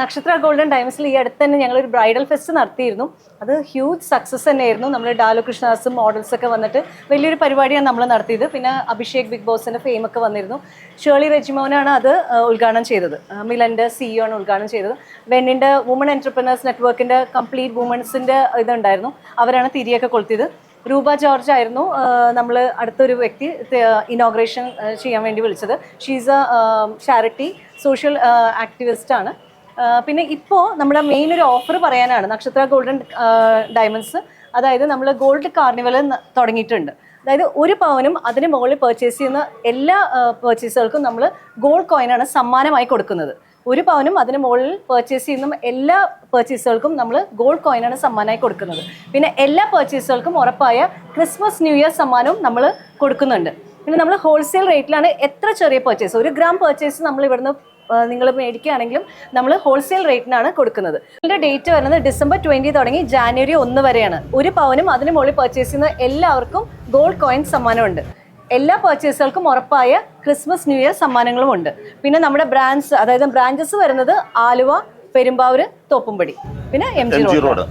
നക്ഷത്ര ഗോൾഡൻ ഡയമണ്ട്സിൽ ഈ അടുത്ത് തന്നെ ഞങ്ങൾ ഒരു ബ്രൈഡൽ ഫെസ്റ്റ് നടത്തിയിരുന്നു. അത് ഹ്യൂജ് സക്സസ് തന്നെയായിരുന്നു. നമ്മൾ ഡാലു കൃഷ്ണദാസും മോഡൽസ് ഒക്കെ വന്നിട്ട് വലിയൊരു പരിപാടിയാണ് നമ്മൾ നടത്തിയത്. പിന്നെ അഭിഷേക് ബിഗ് ബോസിന്റെ ഫെയിം ഒക്കെ വന്നിരുന്നു. ഷേളി റെജിമോനാണ് അത് ഉദ്ഘാടനം ചെയ്തത്. മിലന്റെ സിഇഒ ആണ് ഉദ്ഘാടനം ചെയ്തത്. വെന്നിന്റെ വുമൺ എന്റർപ്രനേഴ്സ് നെറ്റ്വർക്കിന്റെ കംപ്ലീറ്റ് വുമൺസിന്റെ ഇതുണ്ടായിരുന്നു. അവരാണ് തിരിയൊക്കെ കൊളുത്തിയത്. രൂപ ജോർജ് ആയിരുന്നു നമ്മൾ അടുത്തൊരു വ്യക്തി ഇനോഗ്രേഷൻ ചെയ്യാൻ വേണ്ടി വിളിച്ചത്. She's a charity social activist ആണ്. പിന്നെ ഇപ്പോൾ നമ്മുടെ മെയിൻ ഒരു ഓഫർ പറയാനാണ്. നക്ഷത്ര ഗോൾഡൻ ഡയമണ്ട്സ് അതായത് നമ്മൾ ഗോൾഡ് കാർണിവൽ തുടങ്ങിയിട്ടുണ്ട്. അതായത് ഒരു പവനും അതിന് മുകളിൽ പർച്ചേസ് ചെയ്യുന്ന എല്ലാ പർച്ചേസുകൾക്കും നമ്മൾ ഗോൾഡ് കോയിനാണ് സമ്മാനമായി കൊടുക്കുന്നത്. ഒരു പവനും അതിന് മുകളിൽ പർച്ചേസ് ചെയ്യുന്ന എല്ലാ പർച്ചേസുകൾക്കും നമ്മൾ ഗോൾഡ് കോയിനാണ് സമ്മാനമായി കൊടുക്കുന്നത്. പിന്നെ എല്ലാ പർച്ചേസുകൾക്കും ഉറപ്പായ ക്രിസ്മസ് ന്യൂ ഇയർ സമ്മാനവും നമ്മൾ കൊടുക്കുന്നുണ്ട്. പിന്നെ നമ്മൾ ഹോൾസെയിൽ റേറ്റിലാണ് എത്ര ചെറിയ പർച്ചേസ് ഒരു ഗ്രാം പർച്ചേസ് നമ്മൾ ഇവിടുന്ന് നിങ്ങൾ മേടിക്കുകയാണെങ്കിലും നമ്മൾ ഹോൾസെയിൽ റേറ്റിനാണ് കൊടുക്കുന്നത്. ഇതിന്റെ ഡേറ്റ് വരുന്നത് ഡിസംബർ ട്വന്റി തുടങ്ങി ജാനുവരി ഒന്ന് വരെയാണ്. ഒരു പവനും അതിന് മുകളിൽ പർച്ചേസ് ചെയ്യുന്ന എല്ലാവർക്കും ഗോൾഡ് കോയിൻ സമ്മാനമുണ്ട്. എല്ലാ പർച്ചേസുകൾക്കും ഉറപ്പായ ക്രിസ്മസ് ന്യൂ ഇയർ സമ്മാനങ്ങളും ഉണ്ട്. പിന്നെ നമ്മുടെ ബ്രാഞ്ച് അതായത് ബ്രാഞ്ചസ് വരുന്നത് ആലുവ പെരുമ്പാവൂർ തോപ്പുംപടി. പിന്നെ എം ജി റോഡ്